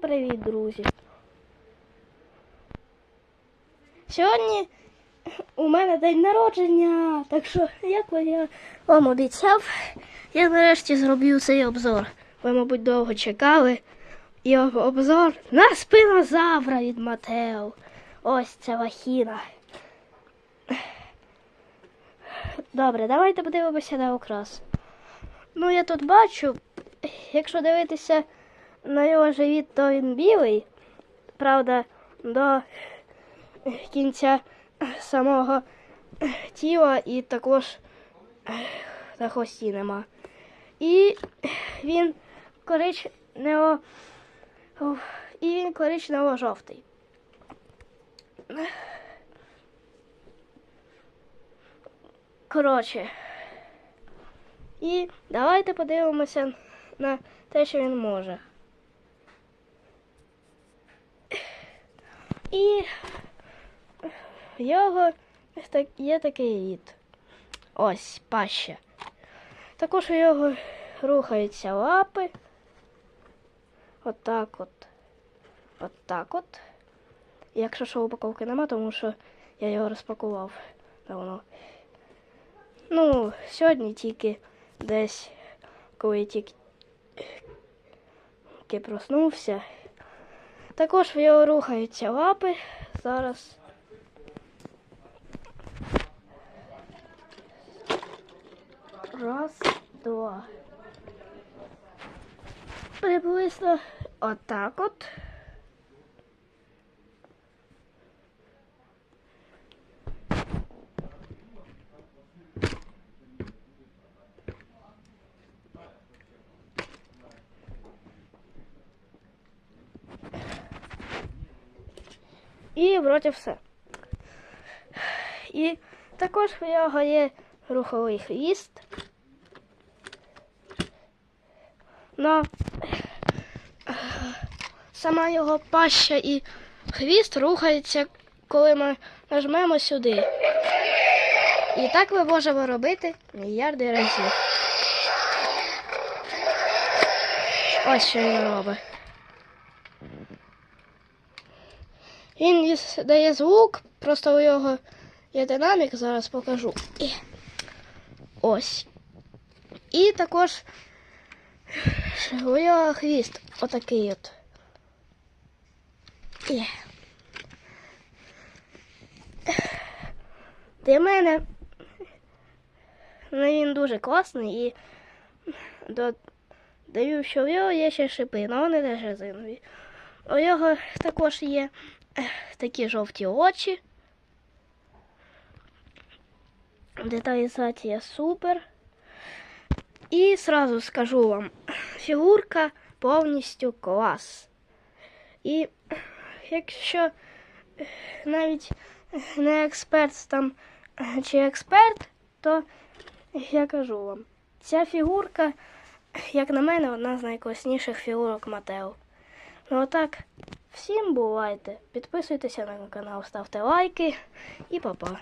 Привіт, друзі! Сьогодні у мене день народження, так що, як я вам обіцяв, я нарешті зроблю цей обзор. Ви, мабуть, довго чекали. І обзор на спинозавра від Матео. Ось ця вахіна. Добре, давайте подивимося на окрас. Ну, я тут бачу, якщо дивитися на його живіт, то він білий. Правда, до кінця самого тіла і також на хвості нема. І він коричнево і він коричнево-жовтий. Коротше. І давайте подивимося на те, що він може. І в його є такий рід. Ось паща. Також у його рухаються лапи. Отак от. Отак от. Якщо що упаковки нема, тому що я його розпакував давно. Ну, сьогодні тільки десь, коли я тільки проснувся. Також в його рухаються лапи. Зараз. Раз, два. Приблизно отак от. І вроді все. І також в нього є руховий хвіст. Но сама його паща і хвіст рухаються, коли ми нажмемо сюди. І так ми можемо робити мільярди разів. Ось що він робить. Він дає звук, просто у його є динамік, зараз покажу. І. Ось. І також у його хвіст отакий от. І. Для мене ну, він дуже класний і додаю, що в його є ще шипи, але вони теж резинові. У його також є такі жовті очі. Деталізація супер. І сразу скажу вам, фігурка повністю клас. І якщо навіть не експерт там чи експерт, то я кажу вам, ця фігурка, як на мене, одна з найкласніших фігурок Матео. Ну отак, всім бувайте. Підписуйтеся на канал, ставте лайки і па-па.